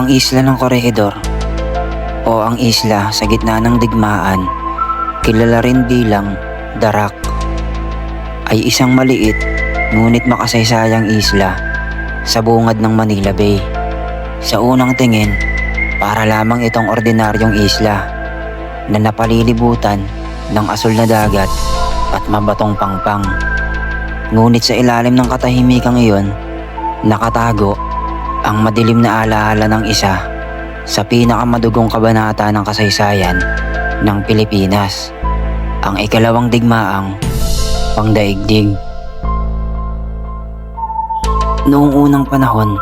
Ang isla ng Corregidor o ang isla sa gitna ng digmaan, kilala rin bilang Darak, ay isang maliit ngunit makasaysayang isla sa bungad ng Manila Bay. Sa unang tingin, para lamang itong ordinaryong isla na napalilibutan ng asul na dagat at mabatong pangpang. Ngunit sa ilalim ng katahimikang iyon, nakatago ang madilim na alaala ng isa sa pinakamadugong kabanata ng kasaysayan ng Pilipinas, ang ikalawang digmaang pangdaigdig. Noong unang panahon,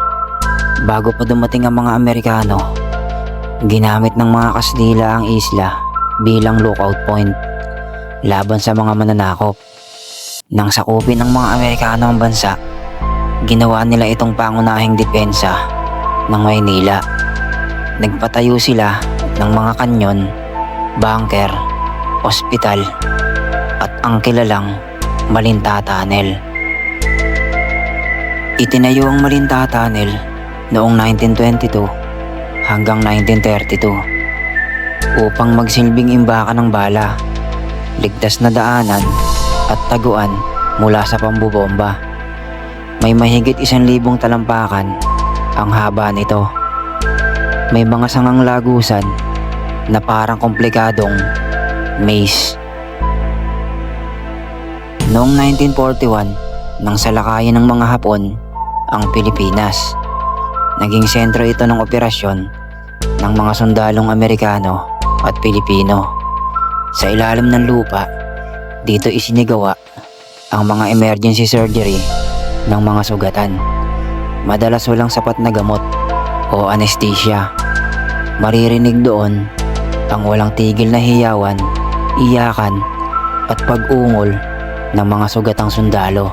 bago pa dumating ang mga Amerikano, ginamit ng mga Kastila ang isla bilang lookout point laban sa mga mananakop. Nang sakupin ng mga Amerikano ang bansa, ginawa nila itong pangunahing depensa ng Maynila. Nagpatayo sila ng mga kanyon, bunker, ospital, at ang kilalang Malinta Tunnel. Itinayo ang Malinta Tunnel noong 1922 hanggang 1932 upang magsilbing imbaka ng bala, ligtas na daanan at taguan mula sa pambubomba. May mahigit isang libong talampakan ang haba nito. May mga sangang lagusan na parang komplikadong maze. Noong 1941, nang salakayin ng mga Hapon ang Pilipinas, naging sentro ito ng operasyon ng mga sundalong Amerikano at Pilipino. Sa ilalim ng lupa, dito isinigawa ang mga emergency surgery ng mga sugatan. Madalas walang sapat na gamot o anesthesia. Maririnig doon ang walang tigil na hiyawan, iyakan at pag-ungol ng mga sugatang sundalo.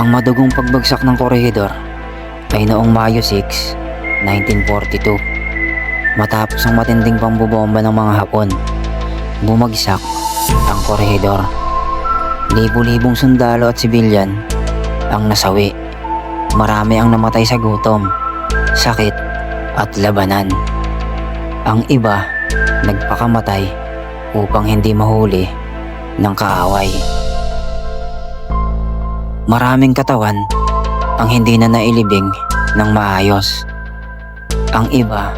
Ang madugong pagbagsak ng korehidor ay noong Mayo 6, 1942. Matapos ang matinding pambobomba ng mga Hapon, bumagsak ang korehidor. Libo-libong sundalo at sibilyan ang nasawi. Marami ang namatay sa gutom, sakit at labanan. Ang iba nagpakamatay upang hindi mahuli ng kaaway. Maraming katawan ang hindi na nailibing ng maayos. Ang iba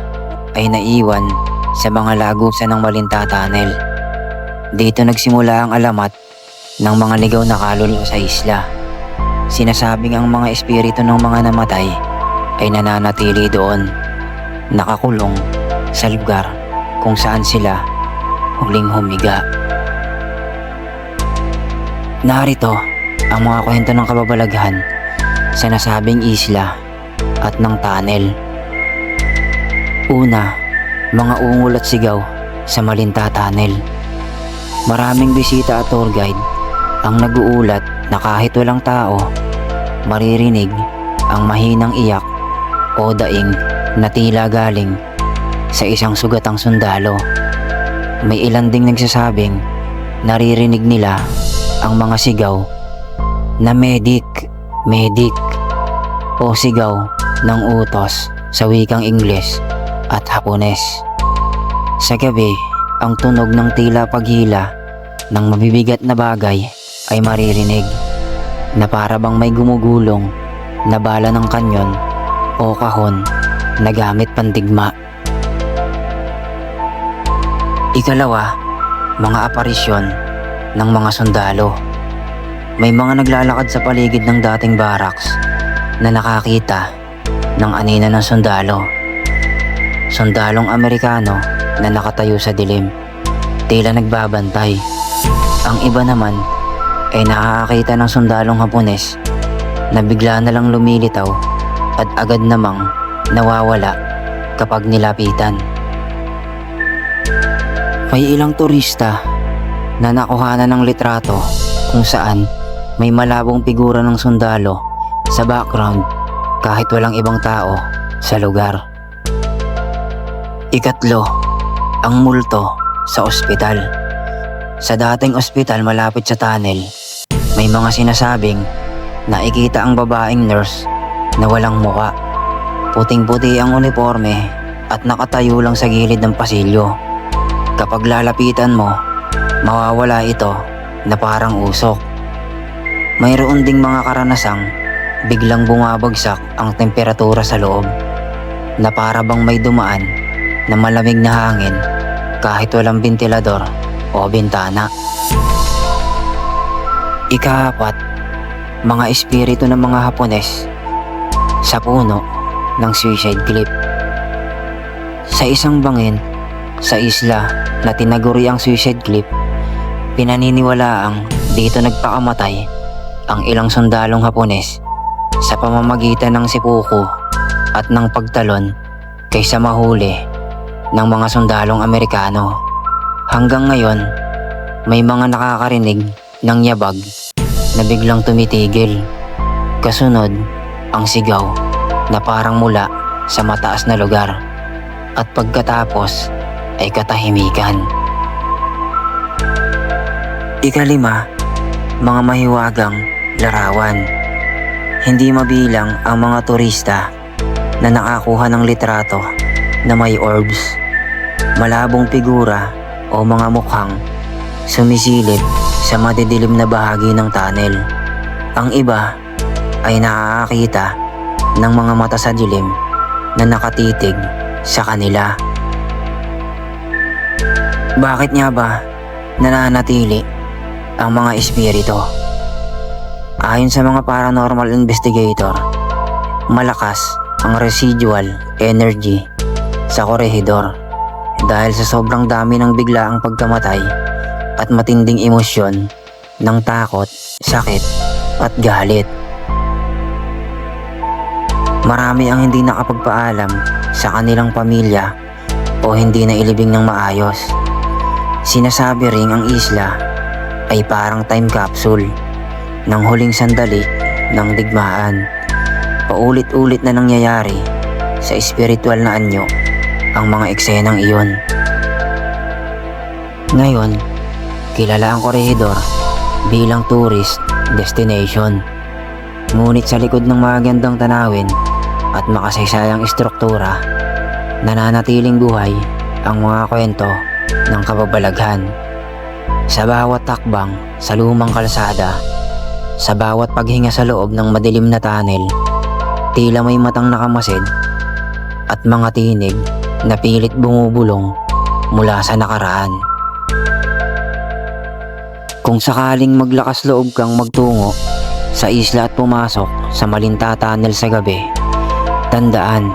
ay naiwan sa mga lagusan ng Malinta Tunnel. Dito nagsimula ang alamat ng mga ligaw na kaluluwa sa isla. Sinasabing ang mga espiritu ng mga namatay ay nananatili doon, nakakulong sa lugar kung saan sila huling humiga. Narito ang mga kwento ng kababalaghan sa nasabing isla at ng tunnel. Una, mga ungol at sigaw sa Malinta Tunnel. Maraming bisita at tour guide ang naguulat na kahit walang tao, maririnig ang mahinang iyak o daing na tila galing sa isang sugatang sundalo. May ilan ding nagsasabing naririnig nila ang mga sigaw na medic, medic o sigaw ng utos sa wikang Ingles at Hapones. Sa gabi, ang tunog ng tila paghila ng mabibigat na bagay ay maririnig na para bang may gumugulong na bala ng kanyon o kahon na gamit pandigma. Ikalawa, mga aparisyon ng mga sundalo. May mga naglalakad sa paligid ng dating barracks na nakakita ng anina ng sundalo. Sundalong Amerikano na nakatayo sa dilim. Tila nagbabantay. Ang iba naman ay nakakakita ng sundalong Hapones na bigla na lang lumilitaw at agad namang nawawala kapag nilapitan. May ilang turista na nakuhanan ng litrato kung saan may malabong figura ng sundalo sa background kahit walang ibang tao sa lugar. Ikatlo, ang multo sa ospital. Sa dating ospital malapit sa tunnel, may mga sinasabing nakikita ang babaeng nurse na walang muka Puting-puti ang uniforme at nakatayo lang sa gilid ng pasilyo. Kapag lalapitan mo, mawawala ito na parang usok. Mayroon ding mga karanasang biglang bumabagsak ang temperatura sa loob na para bang may dumaan na malamig na hangin kahit walang ventilador o bintana. Ikaapat, mga espiritu ng mga Hapones sa puno ng suicide cliff. Sa isang bangin sa isla na tinaguri ang suicide cliff, pinaniniwalaang dito nagpakamatay ang ilang sundalong Hapones sa pamamagitan ng sipuko at ng pagtalon kaysa mahuli ng mga sundalong Amerikano. Hanggang ngayon, may mga nakakarinig ng yabag na biglang tumitigil. Kasunod, ang sigaw na parang mula sa mataas na lugar. At pagkatapos ay katahimikan. Ikalima, mga mahiwagang larawan. Hindi mabilang ang mga turista na nakakuha ng litrato na may orbs, malabong figura o mga mukhang sumisilip sa madidilim na bahagi ng tunnel. Ang iba ay nakakakita ng mga mata sa dilim na nakatitig sa kanila. Bakit nga ba nananatili ang mga espiritu? Ayon sa mga paranormal investigator, malakas ang residual energy sa korehidor dahil sa sobrang dami ng biglaang pagkamatay at matinding emosyon ng takot, sakit at galit. Marami ang hindi nakapagpaalam sa kanilang pamilya o hindi na ilibing ng maayos. Sinasabi ring ang isla ay parang time capsule ng huling sandali ng digmaan. Paulit-ulit na nangyayari sa espiritual na anyo ang mga eksenang iyon. Ngayon, kilala ang korehidor bilang tourist destination. Ngunit sa likod ng magandang tanawin at makasaysayang istruktura, nananatiling buhay ang mga kwento ng kababalaghan. Sa bawat takbang sa lumang kalsada, sa bawat paghinga sa loob ng madilim na tunnel, tila may matang nakamasid at mga tinig na pilit bumubulong mula sa nakaraan. Kung sakaling maglakas loob kang magtungo sa isla at pumasok sa Malinta Tunnel sa gabi, tandaan,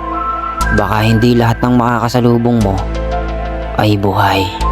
baka hindi lahat ng makakasalubong mo ay buhay.